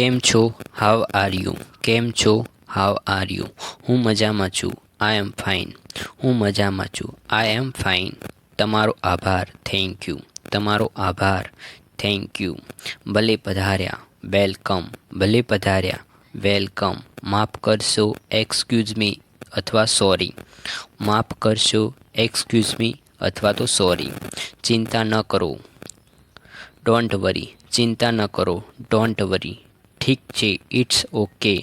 કેમ છો how are you કેમ છો હાઉ આર યુ હું મજામાં છું આઈ એમ ફાઇન હું મજામાં છું આઈ એમ ફાઇન તમારો આભાર થેન્ક યુ તમારો આભાર થેન્ક યુ ભલે પધાર્યા વેલકમ ભલે પધાર્યા વેલકમ માફ કરશો એક્સક્યુઝ મી અથવા સોરી માફ કરશો એક્સક્યુઝ મી અથવા તો સોરી ચિંતા ન કરો ડોન્ટ વરી ચિંતા ન કરો ડોન્ટ વરી ठीक छे इट्स ओके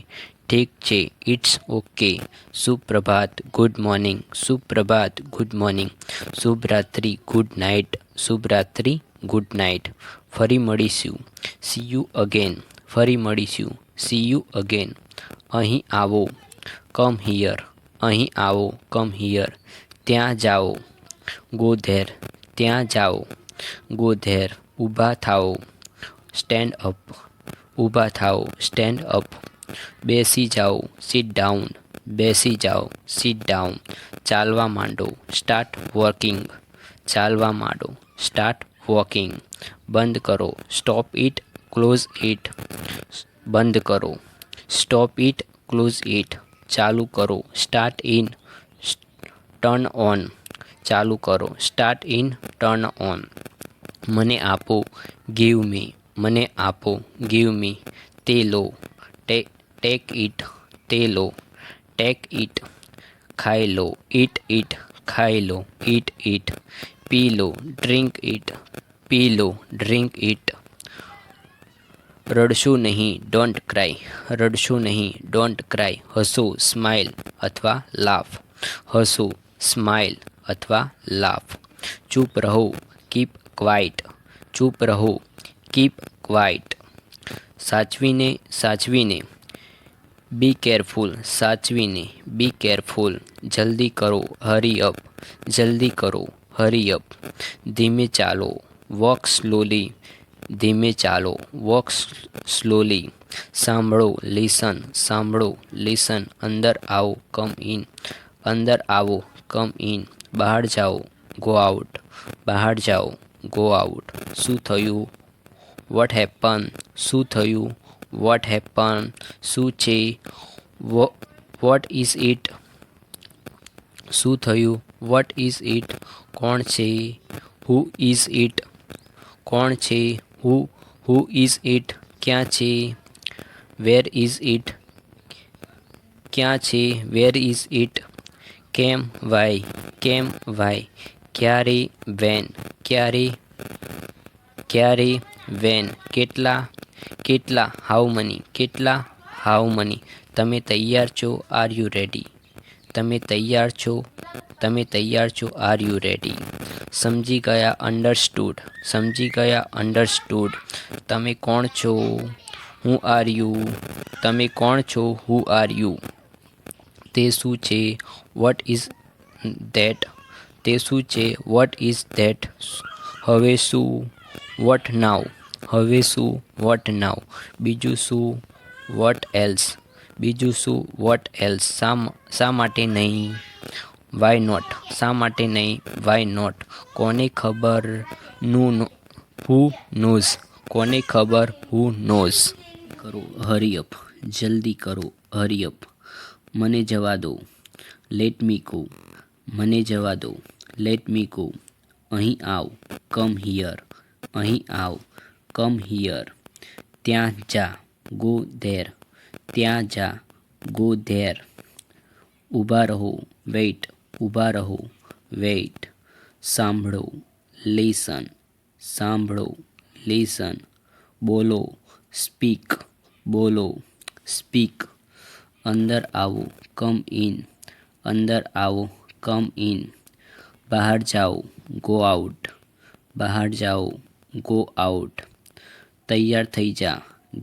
ठीक छे इट्स ओके सुप्रभात गुड मॉर्निंग सुप्रभात गुड मॉर्निंग शुभरात्रि गुड नाइट शुभरात्रि गुड नाइट फरी मड़ीशू सी यू अगेन फरी मड़ीशू सी यू अगेन अही આવો कम हियर अही આવો कम हियर त्या जाओ ગો ધેર ત્યાં જાઓ ગો ધેર ઊભા થાઓ સ્ટેન્ડ અપ ઊભા થાઓ સ્ટેન્ડ અપ બેસી જાઓ સીટ ડાઉન બેસી જાઓ સીટ ડાઉન ચાલવા માંડો સ્ટાર્ટ વોકિંગ ચાલવા માંડો સ્ટાર્ટ વોકિંગ બંધ કરો સ્ટોપ ઇટ ક્લોઝ ઇટ બંધ કરો સ્ટોપ ઇટ ક્લોઝ ઇટ ચાલુ કરો સ્ટાર્ટ ઇન ટર્ન ઓન ચાલુ કરો સ્ટાર્ટ ઇન ટર્ન ઓન મને આપો ગીવ મી मने आपो गीव मी ते लो टे टेक इट ते लो टेक इट खाई लो ईट ईट खाई लो ईट ईट पी लो ड्रिंक इट पी लो ड्रिंक इट रड़शु नहीं डोंट क्राई रड़शु नहीं डोंट क्राई हसो स्माइल अथवा लाफ हसो स्माइल अथवा लाफ चुप रहो कीप क्वाइट चुप रहो कीप क्वाइट साचवी साचवीने साचवीने बी केयरफुल ने बी केयरफुल जल्दी करो हरी अप जल्दी करो हरी अप धीमे चालो वॉक स्लोली धीमे चालो वॉक स्लोली सांभो લિસન સાંભળો લિસન अंदर आओ कम ઇન अंदर આવો कम ઇન બહાર जाओ गो आउट બહાર जाओ गो आउट शू थ વોટ હેપન શું થયું વોટ હેપન શું છે વોટ ઇઝ ઇટ શું થયું વોટ ઇઝ ઇટ કોણ છે હુ ઇઝ ઇટ કોણ છે હુ હુ ઇઝ ઇટ ક્યાં છે વેર ઇઝ ઇટ ક્યાં છે વેર ઇઝ ઇટ કેમ વાય કેમ વાય ક્યારે વેન ક્યારે ક્યારે વેન કેટલા કેટલા હાઉ મની કેટલા હાઉ મની તમે તૈયાર છો આર યુ રેડી તમે તૈયાર છો તમે તૈયાર છો આર યુ રેડી સમજી ગયા અંડરસ્ટુડ સમજી ગયા અંડરસ્ટૂડ તમે કોણ છો હું આર યુ તમે કોણ છો હુ આર યુ તે શું છે વોટ ઇઝ ધેટ તે શું છે વોટ ઇઝ ધેટ હવે શું વોટ નાવ હવે શું વોટ નાવ બીજું શું વોટ એલ્સ બીજું શું વોટ એલ્સ શા શા માટે નહીં વાય નોટ શા માટે નહીં વાય નોટ કોને ખબર નું હુ નોઝ કોને ખબર હુ નોઝ કરો હરિઅપ જલ્દી કરો હરિઅપ મને જવા દો લેટ મી કો મને જવા દો લેટ મી કો અહીં આવ કમ હિયર અહીં આવ કમ હિયર ત્યાં જા ગો ધેર ત્યાં જા ગો ધેર ઊભા રહો વેઇટ ઊભા રહો વેઇટ સાંભળો લેસન સાંભળો લેસન બોલો સ્પીક બોલો સ્પીક અંદર આવો કમ ઇન અંદર આવો કમ ઇન બહાર જાઓ ગો આઉટ બહાર જાઓ गो आउट तैयार थी जा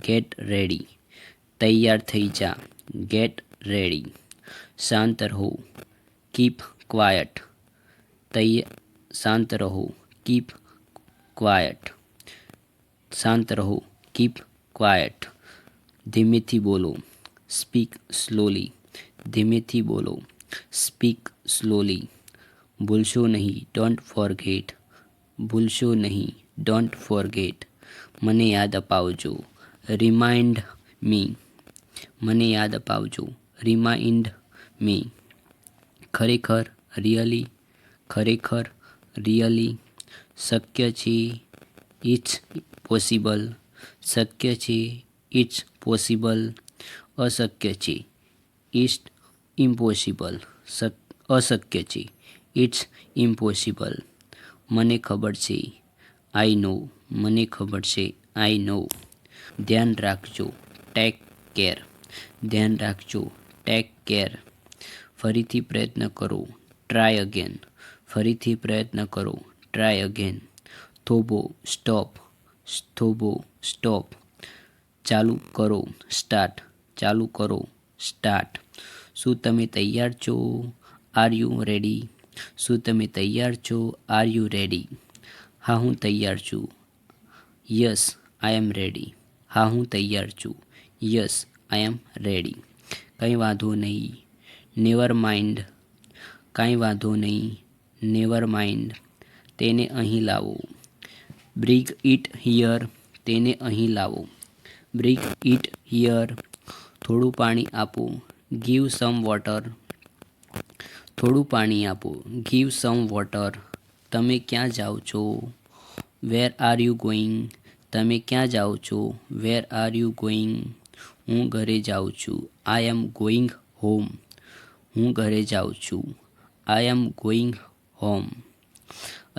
गेट रेडी तैयार थी जा गेट रेडी शांत रहो कीप क्वायट तैय शांत रहो कीप क्वायट शांत रहो कीप क्वायट धीमे थी बोलो स्पीक स्लोली धीमे थी बोलो स्पीक स्लोली भूलशो नहीं डोंट फॉरगेट भूलशो नहीं ડોન્ટ ફોરગેટ મને યાદ અપાવજો રિમાઇન્ડ મી મને યાદ અપાવજો રિમાઇન્ડ મી ખરેખર રિયલી ખરેખર રિયલી શક્ય છે ઇટ્સ પોસિબલ શક્ય છે ઇટ્સ પોસિબલ અશક્ય છે ઇટ્સ ઇમ્પોસિબલ અશક્ય છે ઇટ્સ ઇમ્પોસિબલ મને ખબર છે આઈ નો મને ખબર છે આઈ નો ધ્યાન રાખજો ટેક કેર ધ્યાન રાખજો ટેક કેર ફરીથી પ્રયત્ન કરો ટ્રાય અગેન ફરીથી પ્રયત્ન કરો ટ્રાય અગેન થોભો સ્ટોપ થોભો સ્ટોપ ચાલુ કરો સ્ટાર્ટ ચાલુ કરો સ્ટાર્ટ શું તમે તૈયાર છો આર યુ રેડી શું તમે તૈયાર છો આર યુ રેડી હા હું તૈયાર છું યસ આઈ એમ રેડી હા હું તૈયાર છું યસ આઈ એમ રેડી કંઈ વાંધો નહીં નેવર માઇન્ડ કાંઈ વાંધો નહીં નેવર માઇન્ડ તેને અહીં લાવો બ્રિક ઇટ હિયર તેને અહીં લાવો બ્રિક ઇટ હિયર થોડું પાણી આપો ગીવ સમ વોટર થોડું પાણી આપો ગીવ સમ વોટર તમે ક્યાં જાઓ છો વેર આર યુ ગોઈંગ તમે ક્યાં જાઓ છો વેર આર યુ ગોઈંગ હું ઘરે જાઉં છું આઈ એમ ગોઈંગ હોમ હું ઘરે જાઉં છું આઈ એમ ગોઈંગ હોમ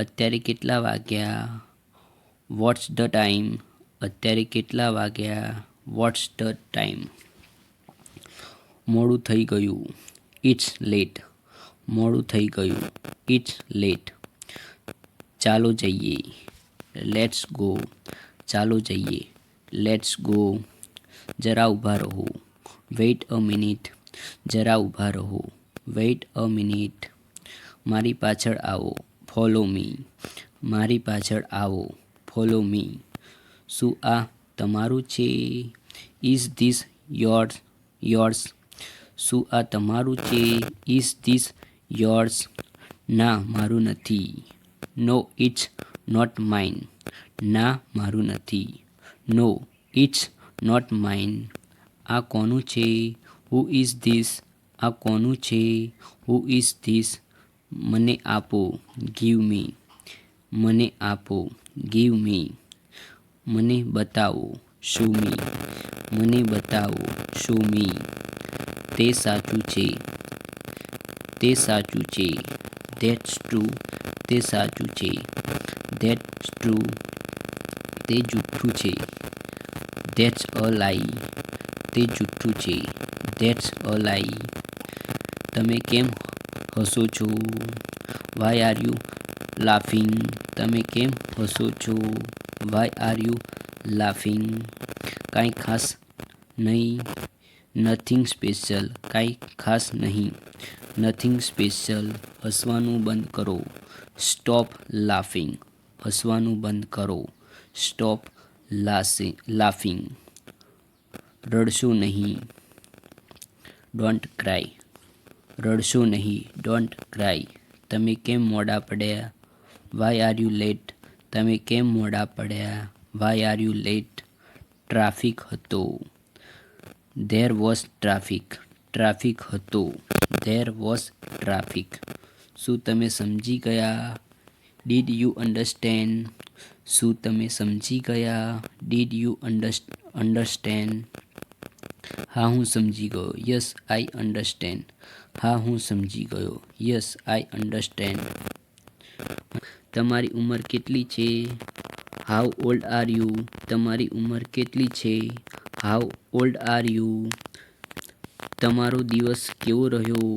અત્યારે કેટલા વાગ્યા વોટ્સ ધ ટાઈમ અત્યારે કેટલા વાગ્યા વોટ્સ ધ ટાઈમ મોડું થઈ ગયું ઇટ્સ લેટ મોડું થઈ ગયું ઇટ્સ લેટ ચાલો જઈએ લેટ્સ ગો ચાલો જઈએ લેટ્સ ગો જરા ઊભા રહો વેઇટ અ મિનિટ જરા ઊભા રહો વેઇટ અ મિનિટ મારી પાછળ આવો ફોલો મી મારી પાછળ આવો ફોલો મી શું આ તમારું છે ઇઝ ધીસ યોર્સ યોર્સ શું આ તમારું છે ઇઝ ધીસ યોર્સ ના મારું નથી નો ઇટ્સ નોટ માઇન ના મારું નથી નો ઇટ્સ નોટ માઇન આ કોનું છે હુ ઇઝ ધીસ આ કોનું છે હુ ઇઝ ધીસ મને આપો ગીવ મી મને આપો ગીવ મી મને બતાવો શું મી મને બતાવો શું મી તે સાચું છે તે સાચું છે ધેટ્સ ટુ તે સાચું છે ધેટ્સ ટ્રુ તે જૂઠું છે ધેટ્સ અ લાઈ એ તમે કેમ હસો છો વાય આર યુ લફિંગ તમે કેમ હસો છો વાય આર યુ લફિંગ કંઈ ખાસ નહીં નથિંગ સ્પેશિયલ કંઈ ખાસ નહીં નથિંગ સ્પેશિયલ હસવાનું બંધ કરો स्टॉप लाफिंग हंसवानू बंद करो स्टॉप लासे लाफिंग रड़शो नहीं डोंट क्राई रड़शो नहीं डोंट क्राई तमे केम मोड़ा पड़या वाई आर यू लेट तमे केम मोड़ा पड़या why are you late traffic हतो देर वॉज ट्राफिक ट्राफिक हतो देर वॉज ट्राफिक શું તમે સમજી ગયા ડીડ યુ અન્ડરસ્ટેન્ડ શું તમે સમજી ગયા ડીડ યુ અન્ડરસ્ટેન્ડ હા હું સમજી ગયો યસ આઈ અન્ડરસ્ટેન્ડ હા હું સમજી ગયો યસ આઈ અન્ડરસ્ટેન્ડ તમારી ઉંમર કેટલી છે હાઉ ઓલ્ડ આર યુ તમારી ઉંમર કેટલી છે હાઉ ઓલ્ડ આર યુ તમારો દિવસ કેવો રહ્યો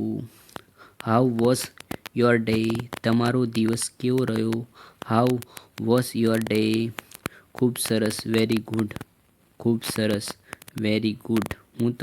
હાઉ વોઝ યોર ડે તમારો દિવસ કેવો રહ્યો હાઉ વોઝ યોર ડે ખૂબ સરસ વેરી ગુડ ખૂબ સરસ વેરી ગુડ હું